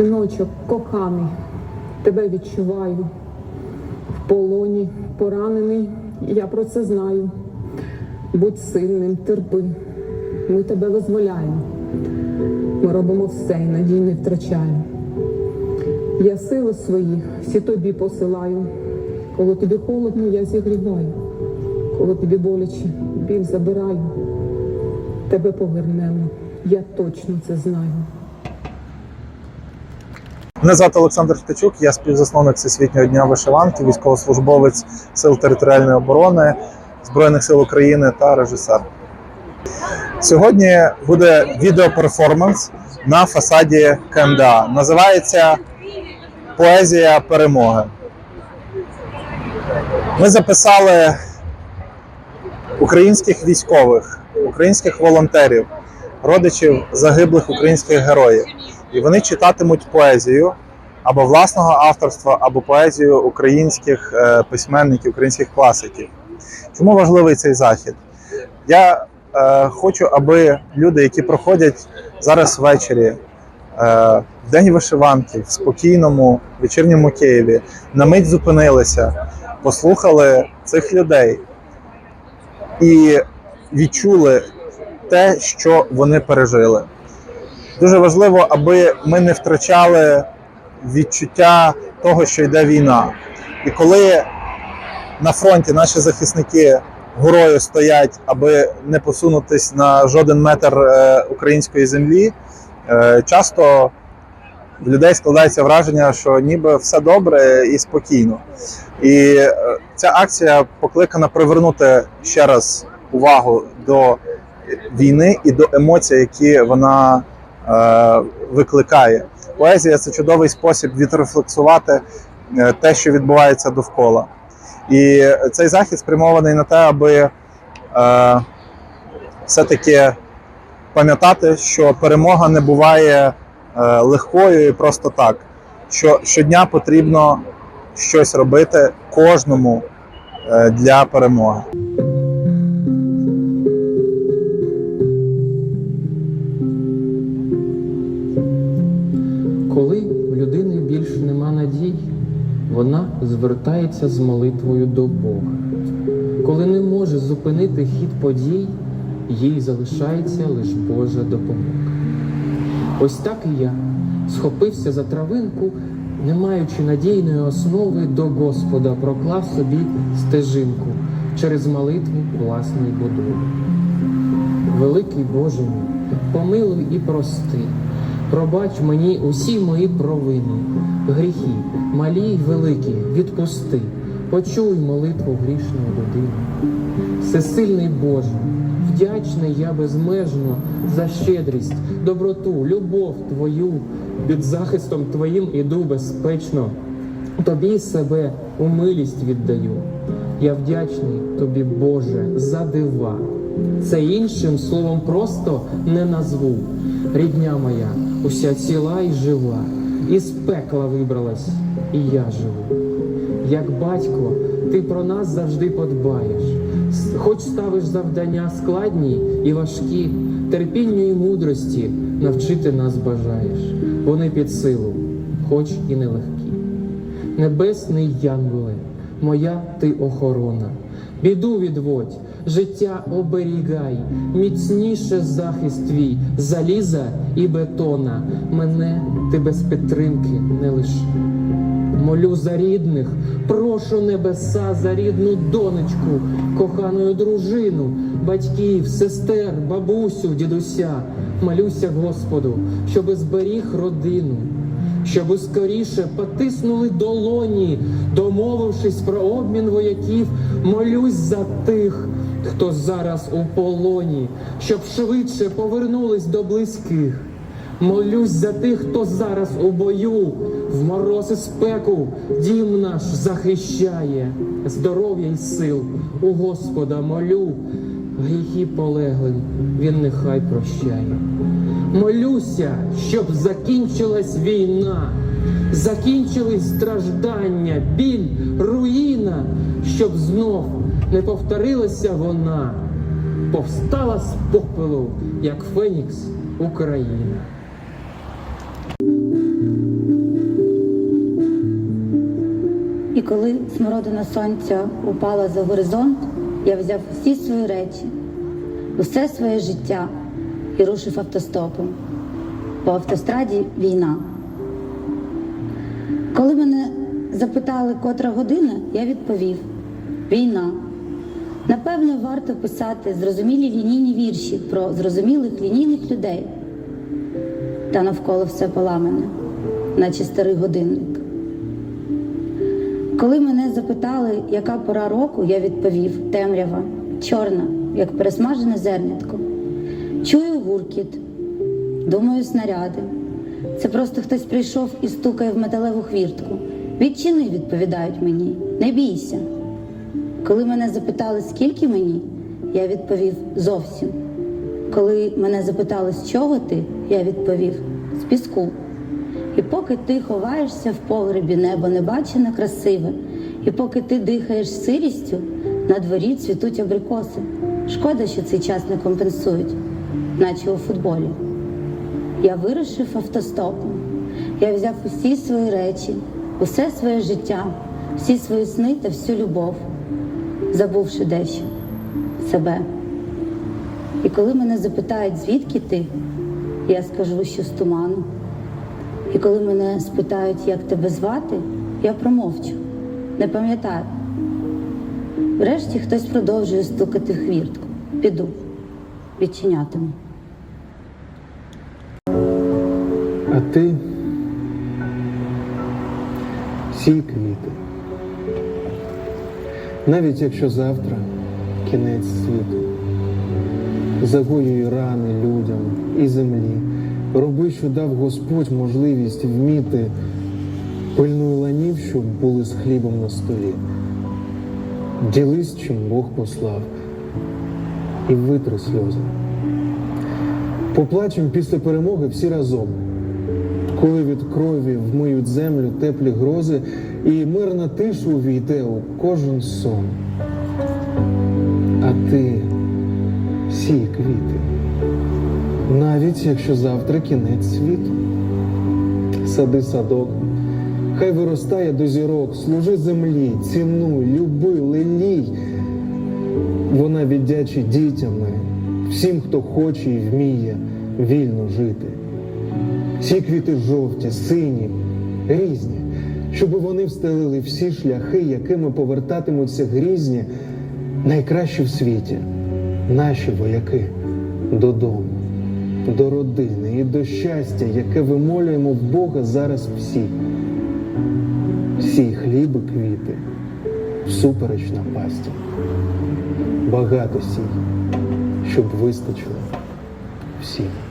Синочок, коханий, тебе відчуваю. В полоні поранений, я про це знаю. Будь сильним, терпи. Ми тебе визволяємо. Ми робимо все і надій не втрачаємо. Я сили свої всі тобі посилаю. Коли тобі холодно, я зігріваю. Коли тобі боляче, біль забираю. Тебе повернемо. Я точно це знаю. Мене звати Олександр Ткачук, я співзасновник Всесвітнього дня вишиванки, військовослужбовець Сил територіальної оборони Збройних сил України та режисер. Сьогодні буде відеоперформанс на фасаді КМДА. Називається Поезія перемоги. Ми записали українських військових, українських волонтерів, родичів загиблих українських героїв. І вони читатимуть поезію або власного авторства, або поезію українських е, письменників, українських класиків. Чому важливий цей захід? Я е, хочу, аби люди, які проходять зараз ввечері, е, в день вишиванки, в спокійному вечірньому Києві, на мить зупинилися, послухали цих людей і відчули те, що вони пережили. Дуже важливо, аби ми не втрачали відчуття того, що йде війна. І коли на фронті наші захисники горою стоять, аби не посунутись на жоден метр е, української землі, е, часто в людей складається враження, що ніби все добре і спокійно. І е, ця акція покликана привернути ще раз увагу до війни і до емоцій, які вона викликає. Поезія це чудовий спосіб відрефлексувати е, те, що відбувається довкола. І цей захід спрямований на те, аби е, все-таки пам'ятати, що перемога не буває е, легкою і просто так. Що щодня потрібно щось робити кожному е, для перемоги. Людини більше нема надій, вона звертається з молитвою до Бога. Коли не може зупинити хід подій, їй залишається лише Божа допомога. Ось так і я схопився за травинку, не маючи надійної основи до Господа, проклав собі стежинку через молитву власної будови. Великий Боже мій, помилуй і прости, пробач мені усі мої провини, гріхи, малі й великі, відпусти, почуй молитву грішної людини. Всесильний Боже, вдячний я безмежно за щедрість, доброту, любов Твою, під захистом Твоїм іду безпечно. Тобі себе у милість віддаю. Я вдячний тобі, Боже, за дива. Це іншим словом просто не назву. Рідня моя, уся ціла і жива, із пекла вибралась, і я живу. Як батько, ти про нас завжди подбаєш, хоч ставиш завдання складні і важкі, терпінню і мудрості навчити нас бажаєш. Вони під силу, хоч і нелегкі. Небесний Янголе, моя ти охорона, біду відводь, життя оберігай, міцніше захист твій, заліза і бетона. Мене ти без підтримки не лиши. Молю за рідних, прошу небеса за рідну донечку, кохану дружину, батьків, сестер, бабусю, дідуся. Молюся Господу, щоби зберіг родину, щоби скоріше потиснули долоні, домовившись про обмін вояків, молюсь за тих, хто зараз у полоні, щоб швидше повернулись до близьких. Молюсь за тих, хто зараз у бою, в мороз і спеку дім наш захищає, здоров'я й сил у Господа молю, гріхи полеглим він нехай прощає. Молюся, щоб закінчилась війна, закінчились страждання, біль, руїна, щоб знов не повторилася вона, повстала з попелу, як Фенікс, Україна. І коли смородина сонця упала за горизонт, я взяв всі свої речі, усе своє життя і рушив автостопом. По автостраді війна. Коли мене запитали, котра година, я відповів: війна. Напевно, варто писати зрозумілі лінійні вірші про зрозумілих лінійних людей. Та навколо все поламане, наче старий годинник. Коли мене запитали, яка пора року, я відповів темрява, чорна, як пересмажене зернятко. Чую гуркіт, думаю, снаряди. Це просто хтось прийшов і стукає в металеву хвіртку. Відчини, відповідають мені, не бійся. Коли мене запитали, скільки мені, я відповів зовсім. Коли мене запитали, з чого ти, я відповів з піску. І поки ти ховаєшся в погребі, небо небачене красиве, і поки ти дихаєш сирістю, на дворі цвітуть абрикоси. Шкода, що цей час не компенсують, наче у футболі. Я вирушив автостопом. Я взяв усі свої речі, усе своє життя, всі свої сни та всю любов, забувши дещо себе. І коли мене запитають, звідки ти, я скажу, що з туману. І коли мене спитають, як тебе звати, я промовчу, не пам'ятаю. Врешті хтось продовжує стукати хвіртку. Піду, відчинятиму. А ти сій квіти. Навіть якщо завтра кінець світу, загоюй рани людям і землі, роби, що дав Господь можливість вміти, пильнуй ланів, щоб були з хлібом на столі. Ділись, чим Бог послав, і витри сльози. Поплачем після перемоги всі разом коли від крові вмиють землю теплі грози, і мирна тиша увійде у кожен сон. А ти сій квіти, навіть якщо завтра кінець світу. Сади садок, хай виростає до зірок, служи землі, цінуй, люби, лелій. Вона віддячить дітями, всім, хто хоче і вміє вільно жити. Всі квіти жовті, сині, різні, щоб вони встелили всі шляхи, якими повертатимуться грізні, найкращі в світі, наші вояки додому, до родини і до щастя, яке вимолюємо в Бога зараз всі. Всі хліби квіти, всупереч напасті. Багато сій, щоб вистачило всім.